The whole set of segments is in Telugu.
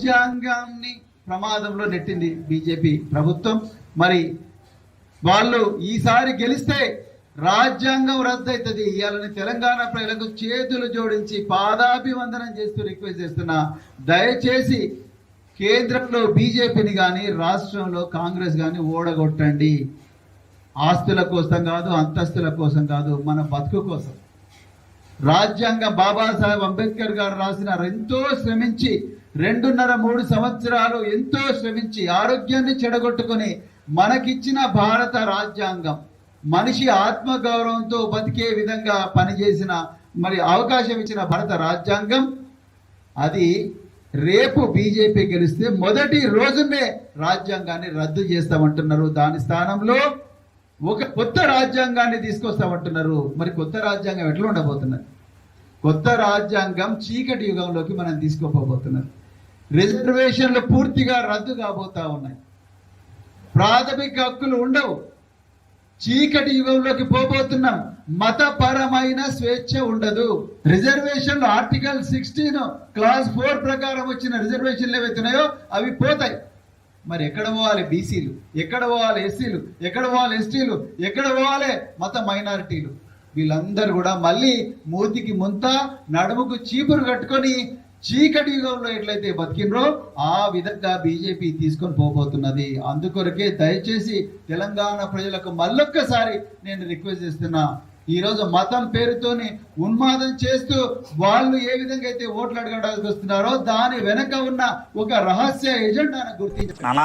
రాజ్యాంగాన్ని ప్రమాదంలో నెట్టింది బీజేపీ ప్రభుత్వం. మరి వాళ్ళు ఈసారి గెలిస్తే రాజ్యాంగం రద్దవుతుంది ఇవాళని తెలంగాణ ప్రజలకు చేతులు జోడించి పాదాభివందనం చేస్తూ రిక్వెస్ట్ చేస్తున్నా. దయచేసి కేంద్రంలో బీజేపీని కానీ రాష్ట్రంలో కాంగ్రెస్ కానీ ఓడగొట్టండి. ఆస్తుల కోసం కాదు అంతస్తుల కోసం కాదు మన బతుకు కోసం. రాజ్యాంగ బాబాసాహెబ్ అంబేద్కర్ గారు రాసిన ఎంతో శ్రమించి రెండున్నర మూడు సంవత్సరాలు ఎంతో శ్రమించి ఆరోగ్యాన్ని చెడగొట్టుకుని మనకిచ్చిన భారత రాజ్యాంగం. మనిషి ఆత్మగౌరవంతో బతికే విధంగా పనిచేసిన మరి అవకాశం ఇచ్చిన భారత రాజ్యాంగం. అది రేపు బీజేపీ గెలిస్తే మొదటి రోజునే రాజ్యాంగాన్ని రద్దు చేస్తామంటున్నారు. దాని స్థానంలో ఒక కొత్త రాజ్యాంగాన్ని తీసుకొస్తామంటున్నారు. మరి కొత్త రాజ్యాంగం ఎట్లా ఉండబోతున్నది? కొత్త రాజ్యాంగం చీకటి యుగంలోకి మనం తీసుకోపోబోతున్నారు రిజర్వేషన్లు పూర్తిగా రద్దు కాబోతా ఉన్నాయి. ప్రాథమిక హక్కులు ఉండవు. చీకటి యుగంలోకి పోబోతున్నాం. మతపరమైన స్వేచ్ఛ ఉండదు. రిజర్వేషన్లు ఆర్టికల్ సిక్స్టీన్ క్లాస్ ఫోర్ ప్రకారం వచ్చిన రిజర్వేషన్లు ఏవైతున్నాయో అవి పోతాయి. మరి ఎక్కడ పోవాలి బీసీలు? ఎక్కడ పోవాలి ఎస్సీలు? ఎక్కడ పోవాలి ఎస్టీలు? ఎక్కడ పోవాలి మత మైనారిటీలు? వీళ్ళందరూ కూడా మళ్ళీ మూతికి ముంత నడుముకు చీపురు కట్టుకొని చీకటి యుగంలో ఎట్లయితే బతికినరో ఆ విధంగా బీజేపీ తీసుకొని పోబోతున్నది. అందుకొరకే దయచేసి తెలంగాణ ప్రజలకు మళ్ళొక్కసారి నేను రిక్వెస్ట్ చేస్తున్నా ఈ రోజు మతం పేరుతోని ఉన్మాదం చేస్తూ వాళ్ళు ఏ విధంగా అయితే ఓట్లు అడగడానికి వస్తున్నారో దాని వెనక ఉన్న ఒక రహస్య ఎజెండాను గుర్తించారు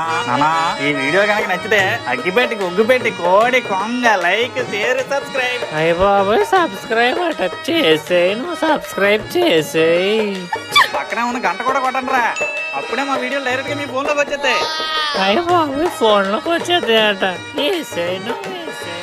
ఈ వీడియో కనుక నచ్చితే అగ్గిపెట్టి ఉగ్గుపెట్టి కోడి కొంగ లైక్ షేర్ సబ్స్క్రైబ్. అయ్య బాబాయ్ సబ్స్క్రైబ్ అట చేసేయి నువ్వు సబ్స్క్రైబ్ చేసేయి. పక్కనే ఉన్న గంట కూడా కొట్టండి రా అప్పుడే మా వీడియోలు డైరెక్ట్గా మీ ఫోన్లోకి వచ్చేస్తాయి. అయ్య బాబాయ్ ఫోన్లోకి వచ్చేది అట వేసేయి నువ్వు వేసేయి